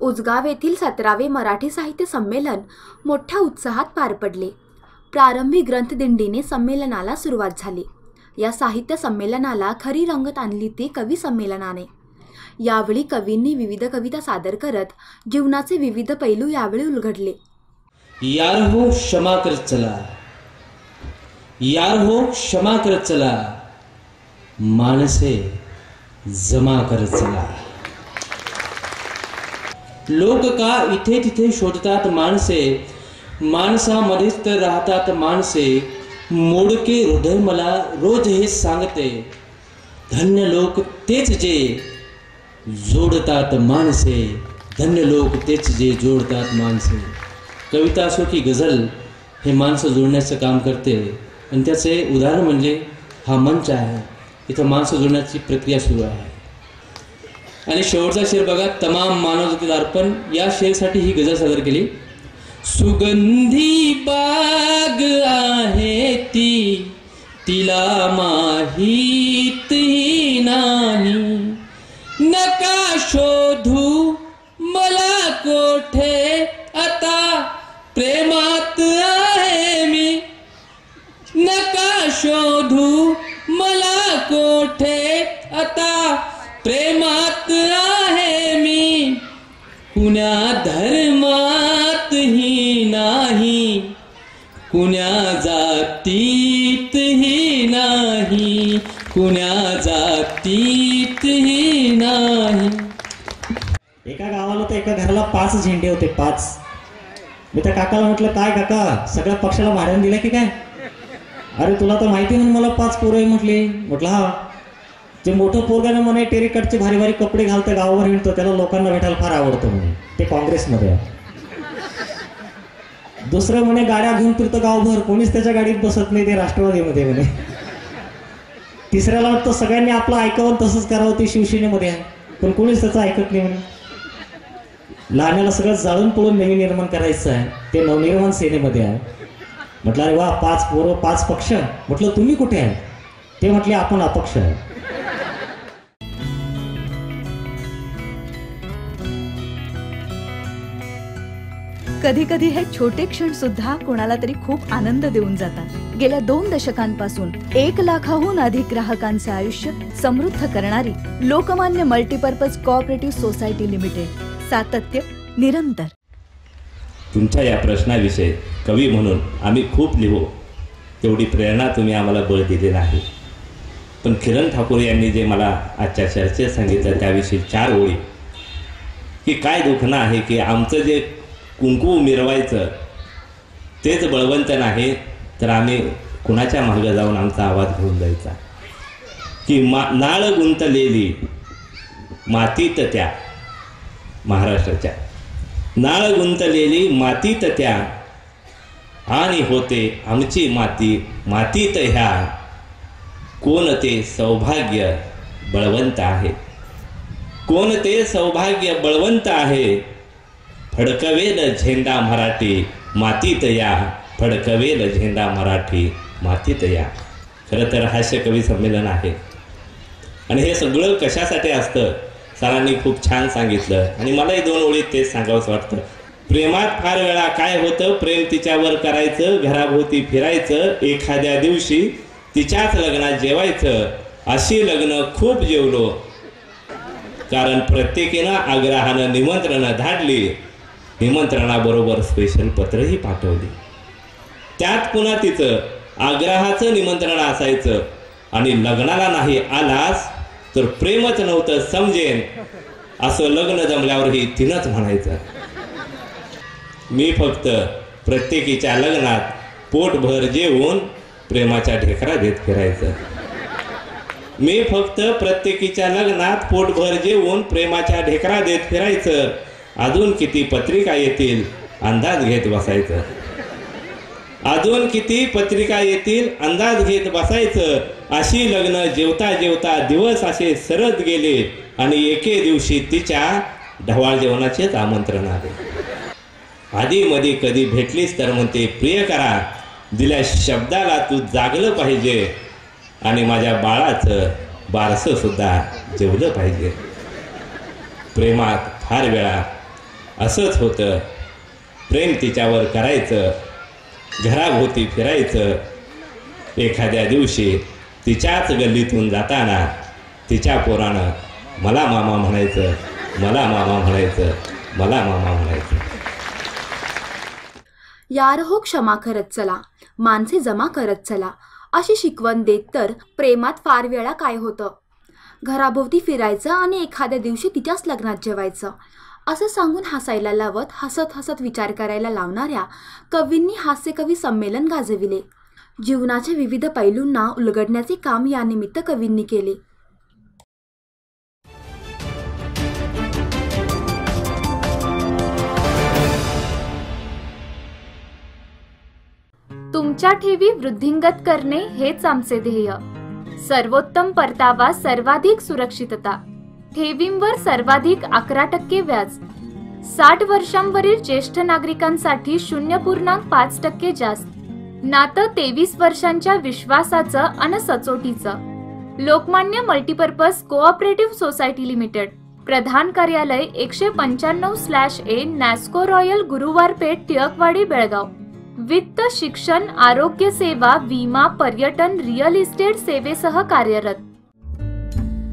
उजगाव येथील सतरावे मराठी साहित्य संमेलन मोठ्या उत्साहात पार पडले. प्रारंभी ग्रंथदिंडीने संमेलनाला सुरुवात झाली. या साहित्य संमेलनाला खरी रंगत आणली ती कवी संमेलनाने. यावेळी कवींनी विविध कविता सादर करत जीवनाचे विविध पैलू यावेळी उलगडले. यार हो क्षमा करत चला. यार हो क्षमा करत चला. माणसे जमा करत चला. लोक का इथे तिथे शोधतात माणसे माणसामध्येच तर राहतात माणसे, मोडके हृदय मला रोज हे सांगते. धन्य लोक तेच जे जोडतात माणसे, धन्य लोक तेच जे जोडतात माणसे. कविता असो की गझल, हे माणसं जोडण्याचं काम करते. आणि त्याचे उदाहरण म्हणजे हा मंच आहे. इथं माणसं जोडण्याची प्रक्रिया सुरू आहे. आणि शेवटचा शेर बघा तमाम मानवजातीला अर्पण. या शेरसाठी ही गजल सादर केली. सुगंधी बाग आहे ती तिला माहीत नाही. नका शोधू मला कोठे आता? प्रेमात आहे मी. नका शोधू नाही कुण्या जातीत ही नाही कुण्या जातीत ही नाही. एका गावाला तर एका घराला पाच झेंडे होते पाच. मी त्या काकाला म्हटलं काय काका सगळ्या पक्षाला भाड्याने दिलं की काय? अरे तुला तर माहिती म्हणून मला पाच पोरं आहे म्हटले. म्हटलं हा. जे मोठं पोरगाने म्हणे टेरिकटचे भारी भारी कपडे घालतं गावावर हिंडतो त्याला लोकांना भेटायला फार आवडतं म्हणे ते काँग्रेसमध्ये आहे. दुसरं म्हणे गाड्या घेऊन फिरतं गावभर. कोणीच त्याच्या गाडीत बसत नाही ते राष्ट्रवादीमध्ये म्हणे. तिसऱ्याला वाटतं सगळ्यांनी आपलं ऐकावं तसंच करावं ते शिवसेनेमध्ये आहे. पण कोणीच त्याचं ऐकत नाही म्हणे. लहानाला सगळं जाळून पळून नवीन निर्माण करायचं आहे. ते नवनिर्माण सेनेमध्ये आहे. म्हटलं अरे वा पाच पोरं पाच पक्ष. म्हटलं तुम्ही कुठे आहे? ते म्हटले आपण अपक्ष आहे. कधी कधी हे छोटे क्षण सुद्धा कोणाला तरी खूप आनंद देऊन जातात. गेल्या दोन दशकांपासून एक लाखाहून अधिक ग्राहकांचे आयुष्य समृद्ध करणारी Lokmanya multipurpose cooperative society limited सातत्य निरंतर. तुमच्या या प्रश्नाविषयी कवी म्हणून आम्ही खूप लिहू. तेवढी प्रेरणा तुम्ही आम्हाला बळ दिलेला आहे पण किरण ठाकूर यांनी जे मला आजच्या चर्चेत सांगितलं त्याविषयी चार ओळी. की काय दुखणं आहे की आमचं जे कुंकू मिरवायचं तेच बळवंत नाही तर आम्ही कुणाच्या मागं जाऊन आमचा आवाज घेऊन जायचा. की मा नाळ गुंतलेली मातीत त्या महाराष्ट्राच्या. नाळ गुंतलेली मातीत त्या आणि होते आमची माती मातीत ह्या कोण ते सौभाग्य बळवंत आहे? कोण ते सौभाग्य बळवंत आहे? फडकवेल झेंडा मराठी मातीत या. फडकवेल झेंडा मराठी मातीत या. खरं तर हास्य कवी संमेलन आहे. आणि हे सगळं कशासाठी असतं? सरांनी खूप छान सांगितलं. आणि मलाही दोन ओळीत तेच सांगावंसं वाटतं. प्रेमात फार वेळा काय होतं? प्रेम तिच्यावर करायचं घराभोवती फिरायचं एखाद्या दिवशी तिच्याच लग्नात जेवायचं अशी लग्न खूप जेवलो. कारण प्रत्येकीनं आग्रहानं निमंत्रणं धाडली. निमंत्रणाबरोबर स्पेशल पत्रही पाठवली. त्यात पुन्हा तिचं आग्रहाचं निमंत्रण असायचं आणि लग्नाला नाही आलास तर प्रेमच नव्हतं समजेन असं लग्न जमल्यावरही तिनंच म्हणायचं. मी फक्त प्रत्येकीच्या लग्नात पोटभर जेवून प्रेमाच्या ढेकरा देत फिरायचं. मी फक्त प्रत्येकीच्या लग्नात पोटभर जेवून प्रेमाच्या ढेकरा देत फिरायचं. अजून किती पत्रिका येतील? अंदाज घेत बसायचं. अजून किती पत्रिका येतील? अंदाज घेत बसायचं. अशी लग्न जेवता जेवता दिवस असे सरत गेले आणि एके दिवशी तिच्या ढवाळ जेवणाचेच आमंत्रण आले. आधी मध्ये कधी भेटलीस तर म्हणते प्रिय करा दिल्या शब्दाला तू जागलं पाहिजे आणि माझ्या बाळाचं बारसं सुद्धा जेवलं पाहिजे. प्रेमात फार वेळा असंच होतं. प्रेम तिच्यावर करायचं. घराभोवती फिरायचं. एखाद्या दिवशी तिच्याच गल्लीतून जाताना तिच्या पोरानं मला मामा म्हणायचं मला मामा म्हणायचं मला मामा म्हणायचं. यार हो क्षमा करत चला माणसे जमा करत चला. अशी शिकवण देत तर प्रेमात फार वेळा काय होतं? घराभोवती फिरायचं आणि एखाद्या दिवशी तिच्याच लग्नात जेवायचं. असं सांगून हसायला लावत हसत हसत विचार करायला लावणाऱ्या कवींनी हास्यकवी संमेलन गाजविले. जीवनाच्या विविध पैलूंना उलगडण्याचे काम यानिमित्त कवींनी केले. तुमच्या ठेवी वृद्धिंगत करणे हेच आमचे ध्येय. सर्वोत्तम परतावा सर्वाधिक सुरक्षितता. ठेवींवर सर्वाधिक अकरा टक्के व्याज. साठ वर्षांवरील ज्येष्ठ नागरिकांसाठी शून्य पूर्णांक पाच टक्के जास्त. नातं तेवीस वर्षांच्या विश्वासाचं अन सचोटीचं. Lokmanya multipurpose cooperative society limited. प्रधान कार्यालय एकशे पंच्याण्णव स्लॅश ए नॅस्को रॉयल गुरुवार पेठ टिळकवाडी बेळगाव. वित्त शिक्षण आरोग्य सेवा विमा पर्यटन रिअल इस्टेट सेवेसह कार्यरत.